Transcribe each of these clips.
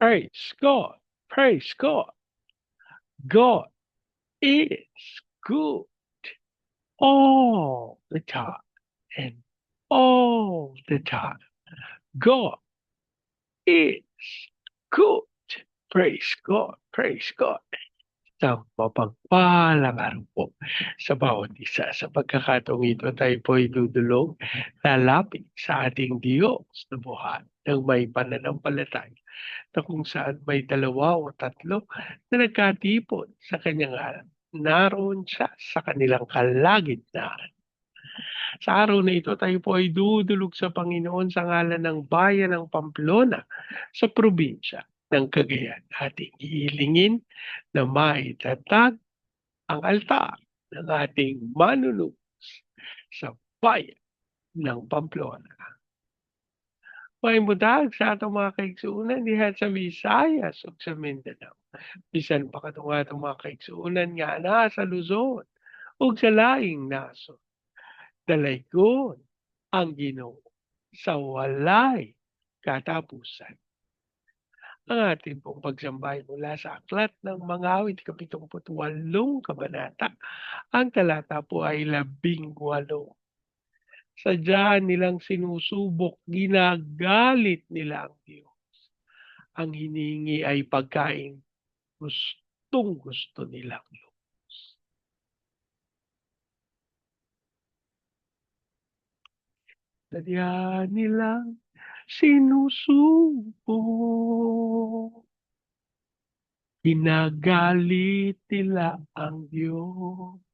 Praise God. Praise God. God is good all the time and all the time. God is good. Praise God. Praise God. Isang mapagpalang araw po sa bawat isa. Sa pagkakataong ito tayo po ay dudulog, lalapit sa ating Diyos na buhay ng may pananampalataya na kung saan may dalawa o tatlo na nagkatipon sa kanyang ngalan. Naroon siya sa kanilang kalagitnaan. Sa araw na ito, tayo po ay dudulog sa Panginoon sa ngalan ng bayan ng Pamplona sa probinsya ng Cagayan. Ating iilingin na maitatag ang altar ng ating manunubos sa bayan ng Pamplona. May sa atong mga kaigsuunan diha sa Visayas ug sa Mindanao. Bisan pa katong atong mga kaigsuunan nga na sa Luzon ug sa laing nasod. Dalaygon ang Ginoo sa walay katapusan. Ang ating pong pagsambay mula sa aklat ng mga awit, kapitumput walong kabanata. Ang talata po ay labing walo. Sadya nilang sinusubok, ginagalit nila ang Diyos. Ang hiningi ay pagkain gustong gusto nilang lubos. Sadya nilang sinusubok. Ginagalit nila ang Diyos.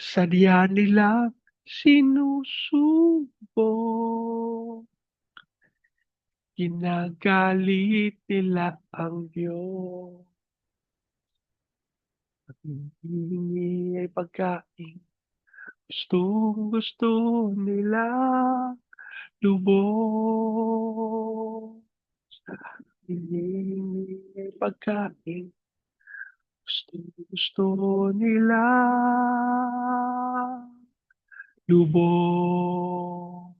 Sadya nila sinusubok. Ginagalit nila ang Diyos. At hindi ay pagkain. Gustong gusto nila lubos. Hindi ay pagkain. Gusto nila lubos.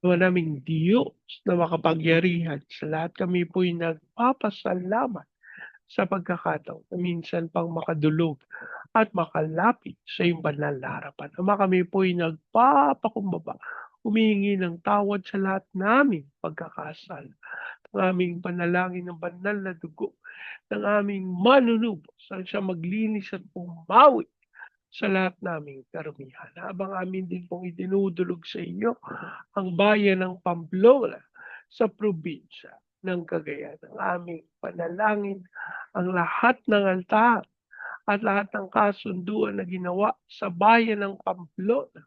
Nawa naming Diyos na makapangyarihan sa lahat kami po'y nagpapasalamat sa pagkakataon na minsan pang makadulog at makalapit sa iyong banal na harapan. Ama kami po'y nagpapakumbaba, humihingi ng tawad sa lahat naming pagkakasala. Ang aming panalangin ng banal na dugo ng aming manunubos ang siya maglinis at pumawi sa lahat naming karumihan. Habang amin din pong itinudulog sa inyo ang bayan ng Pamplona sa probinsya ng Cagayan. Ang aming panalangin ang lahat ng altar at lahat ng kasunduan na ginawa sa bayan ng Pamplona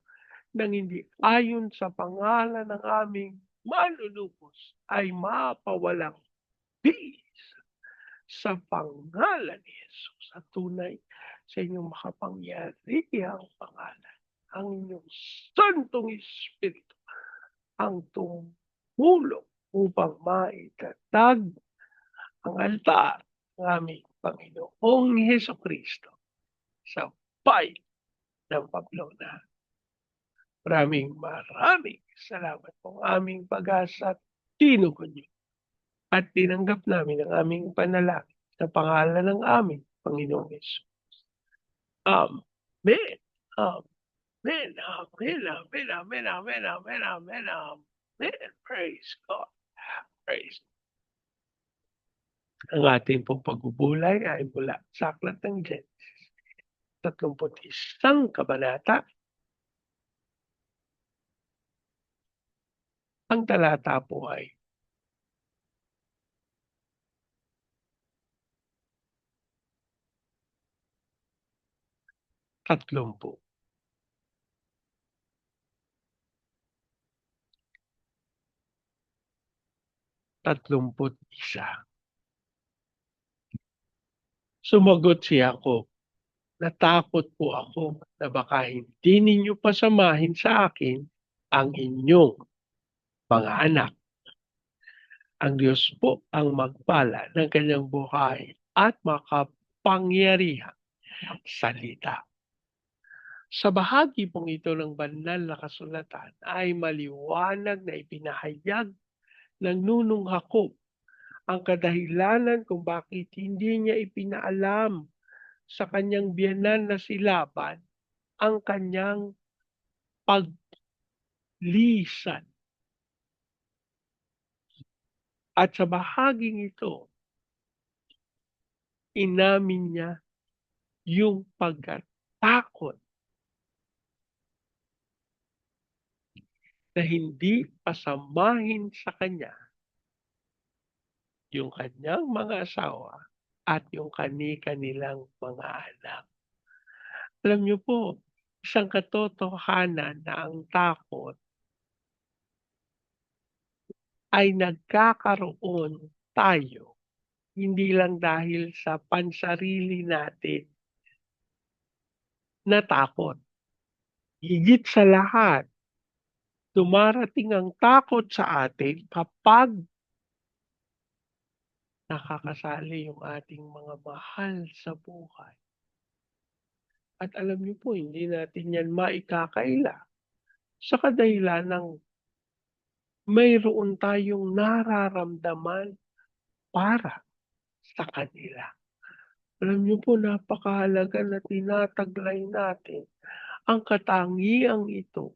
nang hindi ayon sa pangalan ng aming manunubos ay mapawalang peace sa pangalan ni Jesus at tunay sa inyong makapangyarihang pangalan ang inyong Santong Espiritu ang tumulong upang maitatag ang altar ng aming Panginoong Heso Kristo sa bayan ng Pamplona. Maraming maraming salamat po aming pag-asa at tinugon niyo at tinanggap namin ang aming panalangin sa pangalan ng aming Panginoong Yesus. Amen. Amen. Amen. Amen. Amen. Amen. Amen. Amen. Amen. Praise God. Praise ang ating pong pagbubulay ay mula sa aklat ng Genesis. 31 kabanata. Ang talata po ay tatlumpu. Tatlumput isa. Sumagot si Jacob, natakot po ako na baka hindi ninyo pasamahin sa akin ang inyong mga anak. Ang Diyos po ang magpala ng kanyang buhay at makapangyarihan salita. Sa bahagi pong ito ng banal na kasulatan ay maliwanag na ipinahayag ng Nunong Jacob ang kadahilanan kung bakit hindi niya ipinaalam sa kanyang biyanan na si Laban ang kanyang paglisan. At sa bahaging ito, inamin niya yung pagkatakot na hindi pasamahin sa kanya yung kanyang mga asawa at yung kani-kanilang mga anak. Alam niyo po, isang katotohanan na ang takot ay nagkakaroon tayo hindi lang dahil sa pansarili natin na takot. Higit sa lahat, dumarating ang takot sa atin kapag nakakasali yung ating mga mahal sa buhay. At alam niyo po, hindi natin yan maikakaila sa kadahilan ng mayroon tayong nararamdaman para sa kanila. Alam niyo po, napakahalaga na tinataglay natin ang katangiang ito.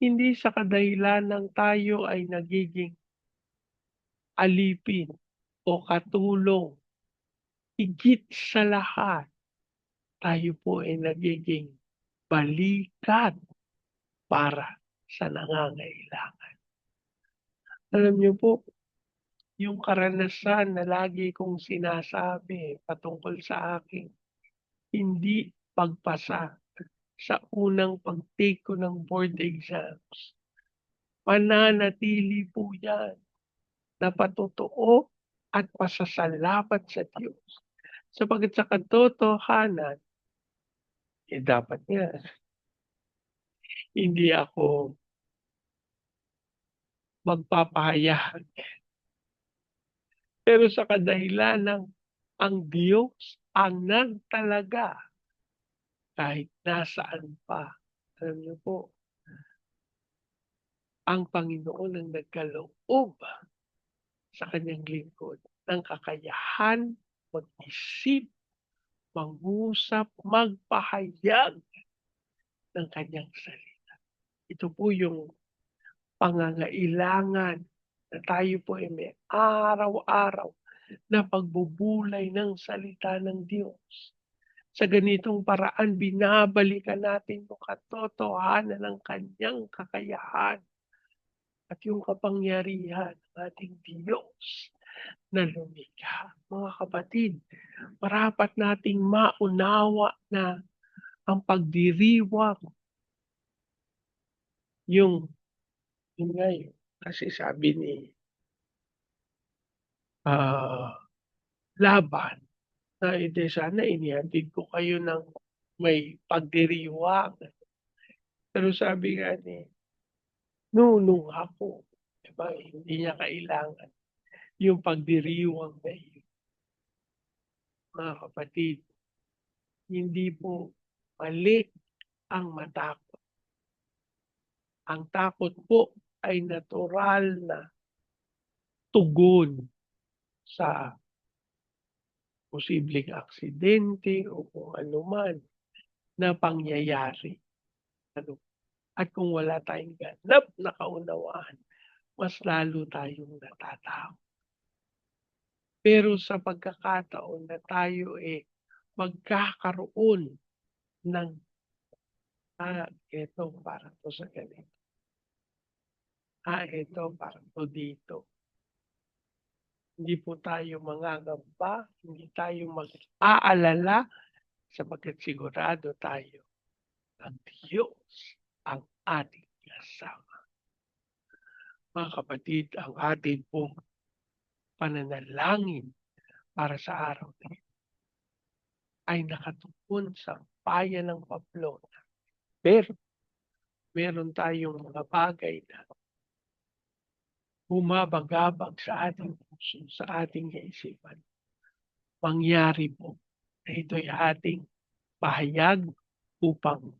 Hindi sa kadahilan ng tayo ay nagiging alipin o katulong. Higit sa lahat, tayo po ay nagiging balikat para sa nangangailangan. Alam niyo po, yung karanasan na lagi kong sinasabi patungkol sa akin, hindi pagpasa sa unang pag-take ko ng board exams. Mananatili po yan na patotoo at pasasalamat sa Diyos. Sapagat sa katotohanan, eh dapat nga, hindi ako magpapahayag. Pero sa kadahilan ng ang Diyos ang nagtalaga kahit nasaan pa. Alam niyo po, ang Panginoon ang nagkaloob sa kanyang lingkod ng kakayahan mag-isip, mangusap, magpahayag ng kanyang salita. Ito po yung pangangailangan na tayo po ay may araw-araw na pagbubulay ng salita ng Diyos. Sa ganitong paraan, binabalikan natin yung katotohanan ng kanyang kakayahan at yung kapangyarihan ng ating Diyos na lumikha. Mga kapatid, marapat nating maunawa na ang pagdiriwang yung yun nga yun. Kasi sabi ni uh, Laban na ide sana inihatid ko kayo ng may pagdiriwang. Pero sabi nga ni nunong ako. Diba? Hindi niya kailangan yung pagdiriwang na yun. Mga kapatid, hindi po mali ang matakot. Ang takot po ay natural na tugon sa posibleng aksidente o kung anuman na pangyayari. Ano at kung wala tayong ganap na kaunawaan, mas lalo tayong natatakot. Pero sa pagkakataon na tayo eh magkakaroon ng ah, ito para to sa ganito. Ah, ito para to dito. Hindi po tayo mangangamba, hindi tayo mag-aalala sapagkat sigurado tayo ang Diyos ang ating kasama. Mga kapatid, ang ating pong pananalangin para sa araw na ito ay nakatuon sa bayan ng Pamplona. Pero meron tayong mga bagay na bumabagabag sa ating puso, sa ating kaisipan. Mangyari po na ito'y ating pahayag upang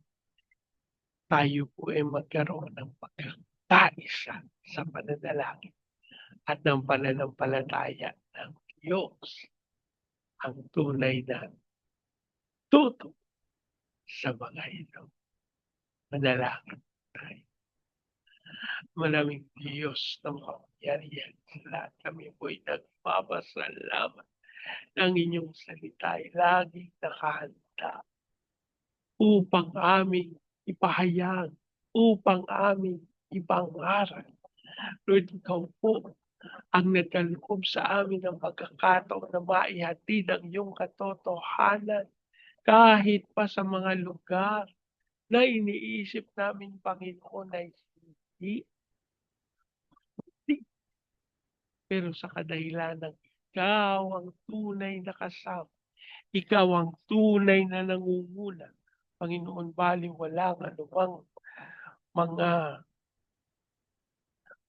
tayo po ay magkaroon ng pagkakaisa sa pananalangin at ng pananampalataya ng Diyos ang tunay na tuto sa mga ito. Manalangin tayo. Maraming Diyos na makapangyarihan lahat. Kami po'y nagpapasalamat ng inyong salita ay laging nakahanda upang aming ipahayag, upang aming ipangaral. Lord, ikaw po ang nagkaloob sa amin ng pagkakataon na maihatid ang iyong katotohanan kahit pa sa mga lugar na iniisip namin, Panginoon, ay hindi. hindi. Pero sa kadahilan ng ikaw ang tunay na kasama, ikaw ang tunay na nangunguna, Panginoon, bali walang anumang mga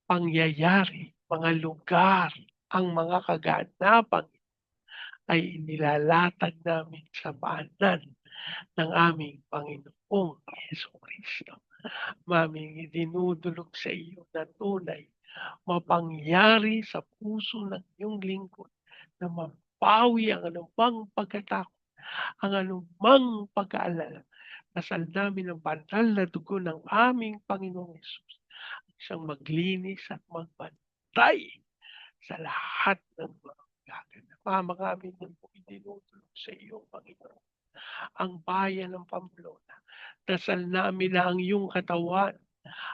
pangyayari, mga lugar, ang mga kaganapan ay inilalatag namin sa paanan ng aming Panginoong Yeso Kristo. Maming idinudulog sa iyo na tunay, mapangyari sa puso ng iyong lingkod na mapawi ang anumang pagkatakot, ang anumang pag-aalala. Nasal namin ang banal na dugo ng aming Panginoong Yesus. Isang maglinis at magbantay sa lahat ng mga gaganap. Ama kami din po idinutulog sa iyo, Panginoon. Ang bayan ng Pamplona. Dasal namin na ang iyong katawan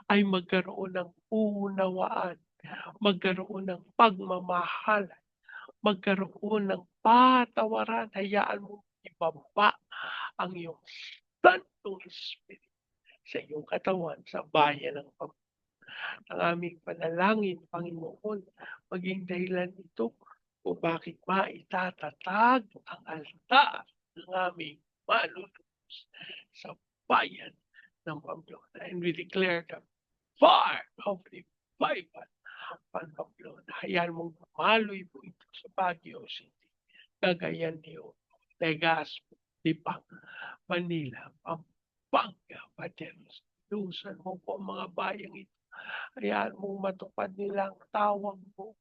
ay magkaroon ng unawaan, magkaroon ng pagmamahal, magkaroon ng patawaran. Hayaan mo ibaba ang iyong Santong Espiritu sa iyong katawan, sa bayan ng Pamplona. Ang aming panalangin, Panginoon, maging dahilan ito kung bakit maitatatag ang altar ng aming malulubos sa bayan ng Pamplona. And we declare the fire of revival ang Pamplona. Hayaan mong maloy po ito sa Baguio City, Cagayan de Oro, Legazpo, Dipang, Manila, Pampanga, Pateros. Lusan mo po ang mga bayang ito. Hayaan mong matupad nila tawag mo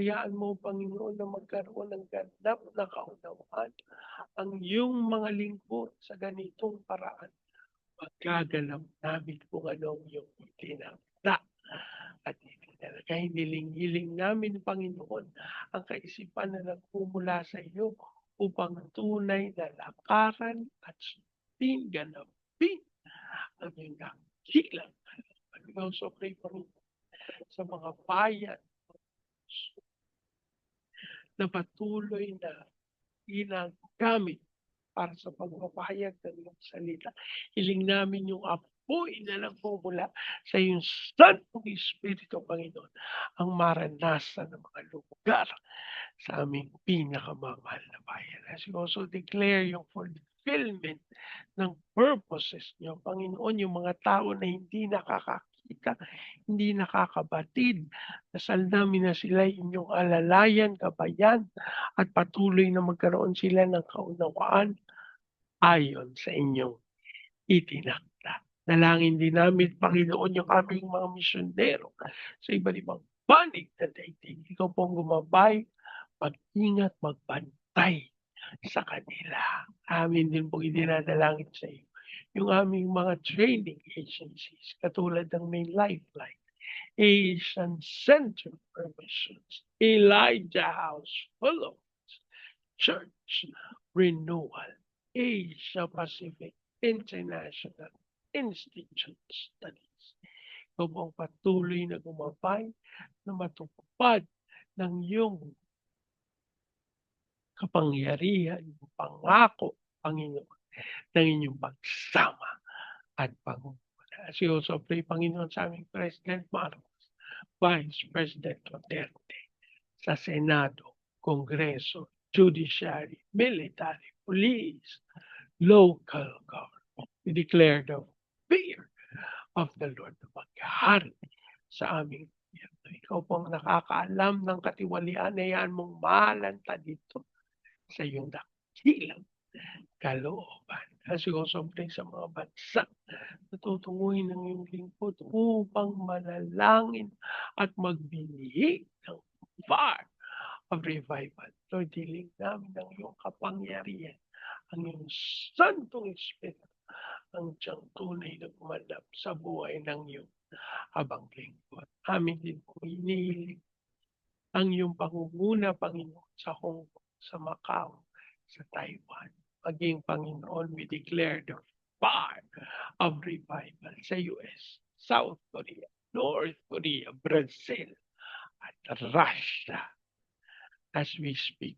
Hayaan mo, Panginoon, na magkaroon ng ganap na kaunawaan ang iyong mga lingkod sa ganitong paraan. Magkaganap namin kung ano ang iyong itinakda at itinalaga. Hiniling-hiling namin, Panginoon, ang kaisipan na nagpumula sa iyo upang tunay na lakaran at sundin, ganapin ang iyong dakilang. We also pray, Panginoon, sa mga bayan na patuloy na ginagamit para sa pagpapahayag ng iyong salita. Hiling namin yung apoy na nagmumula sa iyong Santong Espiritu, Panginoon, ang maranasan ng mga lugar sa aming pinakamamahal na bayan. As you also declare yung fulfillment ng purposes niyo, Panginoon, yung mga tao na hindi nakakakita kita, hindi nakakabatid. Dasal namin na sila inyong alalayan, kabayan, at patuloy na magkaroon sila ng kaunawaan ayon sa inyong itinakda. Dalangin din namin, Panginoon, yung aming mga misyonero sa iba't ibang panig na daigdig. Ikaw pong gumabay, mag-ingat, magbantay sa kanila. Amin din po idinadalangin sa iyo yung aming mga training agencies katulad ng Main Lifeline, Asian Center for Missions, Elijah House Fellows, Church Renewal, Asia Pacific International Institute Studies. Ikaw po patuloy na gumabay na matupad ng iyong kapangyarihan, pangako, Panginoon ng inyong pagsama at pangunguna. As you also pray, Panginoon, sa aming President Marcos, Vice President Duterte, sa Senado, Kongreso, Judiciary, Military, Police, Local Government. We declare the fear of the Lord na maghari sa aming. Ikaw pong nakakaalam ng katiwalian na yan mong malanta dito sa iyong dakilang kalooban. As we also pray sa mga bansa na tutunguhin ng iyong lingkod upang manalangin at magbinhi ng fire of revival. Lord, diling namin ang iyong kapangyarihan, ang iyong Santong Espiritu, ang siyang tunay na gumanap sa buhay ng iyong habang lingkod. Amin din po inihiling ang iyong pangunguna, Panginoon, sa Hong Kong, sa Macau, sa Taiwan. Maging Panginoon, we declare the fire of revival sa US, South Korea, North Korea, Brazil, and Russia. As we speak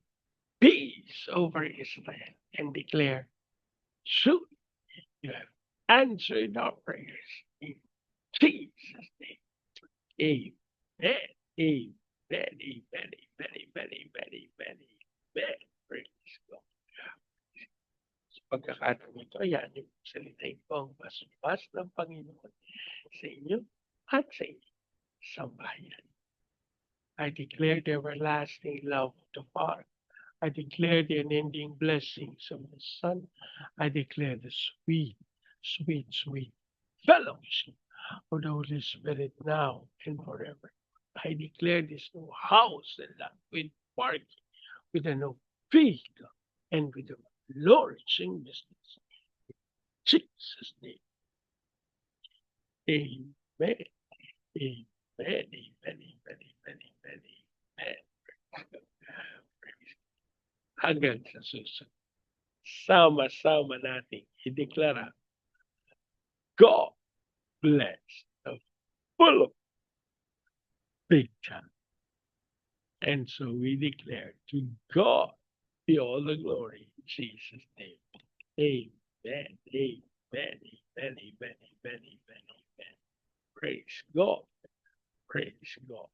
peace over Israel and declare, soon you have answered our prayers in Jesus' name. Amen. Amen. Many, many, many, many, many, many, Praise God. Pagkakataon ito, ayan yung salitain ko ang basbas ng Panginoon sa inyo at sa inyo sambahayan. I declare the everlasting love of the Father. I declare the unending blessings of the Son. I declare the sweet, sweet, sweet fellowship of the Holy Spirit now and forever. I declare this new house and lot with parking, with a new vehicle, and with the flourishing business. In Jesus' name. Amen. Amen. Amen. Amen. Amen. Amen. Hanggang sa susunod. Sama-sama nating ideklara God bless the full of big time. And so we declare to God be all the glory Jesus' name. Amen. Amen. Amen. Amen. Amen. Amen. Amen. Praise God. Praise God.